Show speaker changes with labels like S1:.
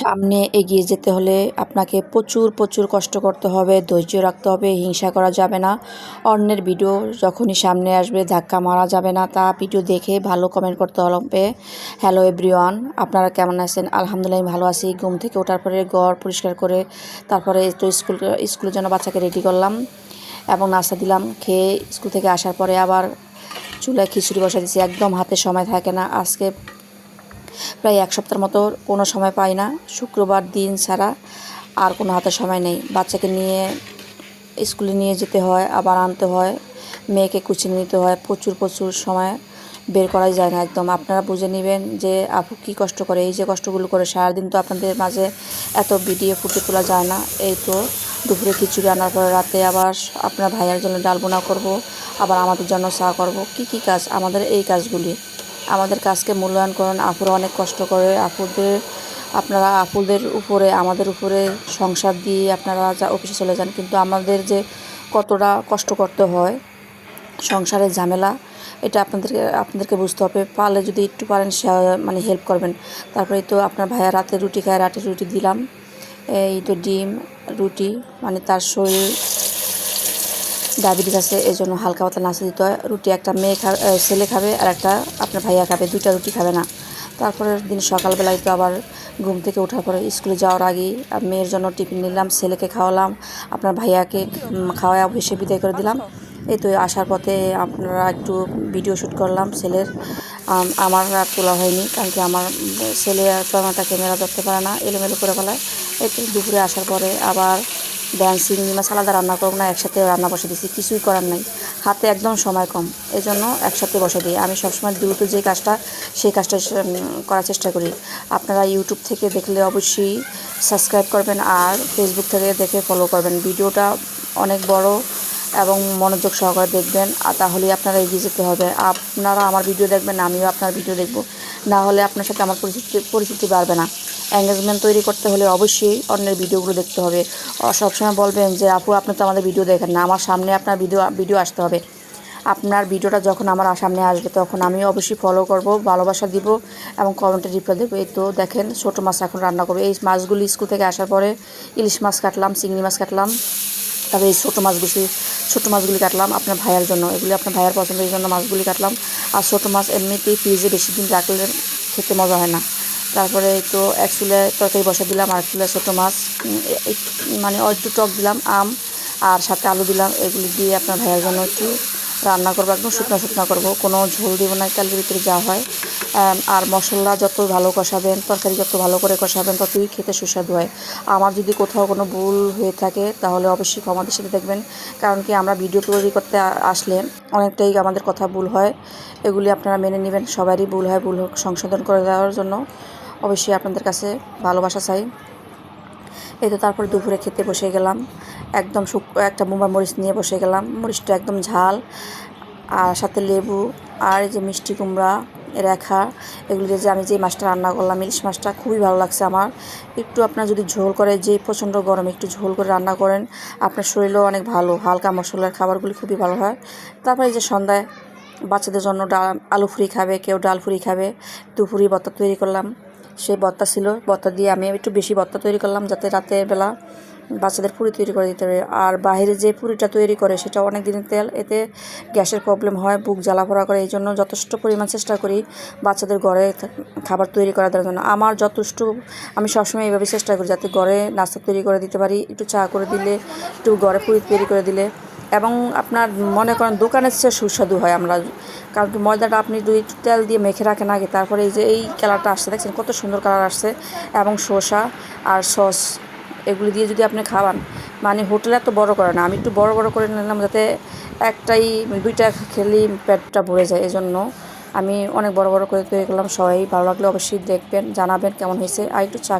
S1: সামনে এগিয়ে যেতে হলে আপনাকে প্রচুর প্রচুর কষ্ট করতে হবে, ধৈর্য রাখতে হবে, হিংসা করা যাবে না। অন্যের ভিডিও যখনই সামনে আসবে, ধাক্কা মারা যাবে না। তা ভিডিও দেখে ভালো কমেন্ট করতে হবে। হ্যালো এভরিওয়ান আপনারা কেমন আছেন? আলহামদুলিল্লাহ ভালো আছি। ঘুম থেকে ওঠার পরে ঘর পরিষ্কার করে তারপরে তো স্কুল স্কুলের জন্য বাচ্চাকে রেডি করলাম এবং নাস্তা দিলাম। খেয়ে স্কুল থেকে আসার পরে আবার চুলায় খিচুড়ি বসা দিয়েছি। একদম হাতে সময় থাকে না। আজকে প্রায় এক সপ্তাহের মতো কোনো সময় পাই না। শুক্রবার দিন ছাড়া আর কোনো হাতে সময় নেই। বাচ্চাকে নিয়ে স্কুলে নিয়ে যেতে হয়, আবার আনতে হয়। মেয়েকে কুচিয়ে নিতে হয়। প্রচুর প্রচুর সময় বের করাই যায় না একদম। আপনারা বুঝে নেবেন যে আপু কী কষ্ট করে, এই যে কষ্টগুলো করে সারাদিন তো আপনাদের মাঝে এত ভিডিও ফুটে তোলা যায় না। এই তো দুপুরে খিচুড়ি আনার পরে রাতে আবার আপনার ভাইয়ার জন্য ডাল বোনা করব, আবার আমাদের জন্য চা করব। কি কি কাজ? আমাদের এই কাজগুলি। আমাদের কাজকে মূল্যায়ন করেন। আপুরা অনেক কষ্ট করে আপুদের, আপনারা আপুদের উপরে, আমাদের উপরে সংসার দিয়ে আপনারা যা অফিসে চলে যান। কিন্তু আমাদের যে কতটা কষ্ট করতে হয়, সংসারের ঝামেলা, এটা আপনাদেরকে আপনাদেরকে বুঝতে হবে। পারলে যদি একটু পারেন মানে হেল্প করবেন। তারপরে তো আপনার ভাইয়া রাতে রুটি খায়, রাতে রুটি দিলাম। এই তো ডিম, রুটি মানে তার শরীর ডায়াবেটিস আছে এই জন্য হালকা পাতলা নাস্তা দিতে হয়। রুটি একটা মেয়ে খাবে ছেলে খাবে আর একটা আপনার ভাইয়া খাবে, দুইটা রুটি খাবে না। তারপরের দিন সকালবেলায় তো আবার ঘুম থেকে ওঠার পরে স্কুলে যাওয়ার আর মেয়ের জন্য টিফিন নিলাম, ছেলেকে খাওয়ালাম, আপনার ভাইয়াকে খাওয়ায় অবশ্যই বিদায় করে দিলাম। এই তো আসার পথে আপনারা একটু ভিডিও শ্যুট করলাম ছেলের। আমার আর তোলা হয়নি কারণ কি আমার ছেলে আর ক্যামেরাটা ক্যামেরা ধরতে পারে না, এলোমেলো করে ফেলায়। এই তো দুপুরে আসার পরে আবার ডান্স চিংড়ি মাছ আলাদা রান্না করব না, একসাথে রান্না বসে দিয়েছি কিছুই করার নেই। হাতে একদম সময় কম এই জন্য একসাথে বসে দিই। আমি সবসময় দ্রুত যে কাজটা, সেই কাজটা করার চেষ্টা করি। আপনারা ইউটিউব থেকে দেখলে অবশ্যই সাবস্ক্রাইব করবেন আর ফেসবুক থেকে দেখে ফলো করবেন। ভিডিওটা অনেক বড় এবং মনোযোগ সহকারে দেখবেন, আর তাহলেই আপনারা এগিয়ে যেতে হবে। আপনারা আমার ভিডিও দেখবেন, আমিও আপনার ভিডিও দেখব। না হলে আপনার সাথে আমার পরিচিতি পরিচিতি বাড়বে না। এঙ্গেজমেন্ট তৈরি করতে হলে অবশ্যই অন্যের ভিডিওগুলো দেখতে হবে। সবসময় বলবেন যে, আপু, আপনি তো আমাদের ভিডিও দেখেন না, আমার সামনে আপনার ভিডিও ভিডিও আসতে হবে। আপনার ভিডিওটা যখন আমার সামনে আসবে, তখন আমি অবশ্যই ফলো করব, ভালোবাসা দিব এবং কমেন্টে রিপ্লাই দেবো। এই তো দেখেন, ছোটো মাছ এখন রান্না করব। এই মাছগুলি স্কুল থেকে আসার পরে ইলিশ মাছ কাটলাম, চিংড়ি মাছ কাটলাম। তারপরে এই ছোটো মাছগুলি ছোটো মাছগুলি কাটলাম আপনার ভাইয়ার জন্য। এগুলি আপনার ভাইয়ার পছন্দের জন্য মাছগুলি কাটলাম। আর ছোটো মাছ এমনিতেই ফ্রিজে বেশি দিন রাখলে খেতে মজা হয় না। তারপরে তো এক চুলে তরকারি বসা দিলাম আর চুলে ছোটো মাছ মানে একটু টক দিলাম, আম আর সাথে আলু দিলাম, এগুলি দিয়ে আপনার ভাইয়ের জন্য একটু রান্না করব, একদম শুকনো শুকনো করব, কোনো ঝোল দিব না তেলের ভিতরে যা হয়। আর মশলা যত ভালো কষাবেন, তরকারি যত ভালো করে কষাবেন, ততই খেতে সুস্বাদু হয়। আমার যদি কোথাও কোনো ভুল হয়ে থাকে, তাহলে অবশ্যই ক্ষমাদের সাথে দেখবেন। কারণ কি, আমরা ভিডিও তৈরি করতে আসলে অনেকটাই আমাদের কথা ভুল হয়। এগুলি আপনারা মেনে নেবেন। সবারই ভুল হয় ভুল হোক সংশোধন করে দেওয়ার জন্য। অবশ্যই আপনাদের কাছে ভালোবাসা চাই। এই তো তারপরে দুপুরে খেতে বসে গেলাম। একদম শুক, একটা মোমা মরিচ নিয়ে বসে গেলাম। মরিচটা একদম ঝাল। আর সাথে লেবু। আর এই যে মিষ্টি কুমড়া। রেখা, এগুলো যে আমি যে মাছটা রান্না করলাম, ইলিশ মাছটা খুবই ভালো লাগছে আমার। একটু আপনার যদি ঝোল করে, যে প্রচণ্ড গরম, একটু ঝোল করে রান্না করেন, আপনার শরীরেও অনেক ভালো। হালকা মশলার খাবারগুলি খুবই ভালো হয়। তারপরে যে সন্ধ্যায় বাচ্চাদের জন্য ডাল, আলু ফুরি খাবে, কেউ ডাল ফুরি খাবে, দুপুরি ভর্তা তৈরি করলাম। সেই ভর্তা ছিল ভর্তা দিয়ে আমি একটু বেশি ভর্তা তৈরি করলাম যাতে রাতের বেলা বাচ্চাদের পুরি তৈরি করে দিতে পারে আর বাইরে যে পুরিটা তৈরি করে সেটা অনেক দিনের তেল, এতে গ্যাসের প্রবলেম হয়, বুক জ্বালা পোড়া করে, এই জন্য যথেষ্ট পরিমাণ চেষ্টা করি বাচ্চাদের ঘরে খাবার তৈরি করে দেওয়ার জন্য। আমার যথেষ্ট, আমি সবসময় এইভাবে চেষ্টা করি যাতে ঘরে নাস্তা তৈরি করে দিতে পারি, একটু চা করে দিলে, একটু ঘরে পুরি তৈরি করে দিলে। এবং আপনার মনে করেন দোকানের চেয়ে সুস্বাদু হয় আমরা। কারণ ময়দাটা আপনি দুই তেল দিয়ে মেখে রাখেন আগে, তারপরে এই যে এই কালারটা আসছে, দেখছেন কত সুন্দর কালার আসছে। এবং শসা আর সস এগুলি দিয়ে যদি আপনি খাওয়ান মানে হোটেল এত বড় করে না, আমি একটু বড় বড় করে নিলাম যাতে একটাই, দুইটা খেলেই পেটটা ভরে যায়, এজন্য আমি অনেক বড় বড় করে তৈরি করলাম। সবাই ভালো লাগলে অবশ্যই দেখবেন, জানাবেন কেমন হয়েছে। আর একটু চা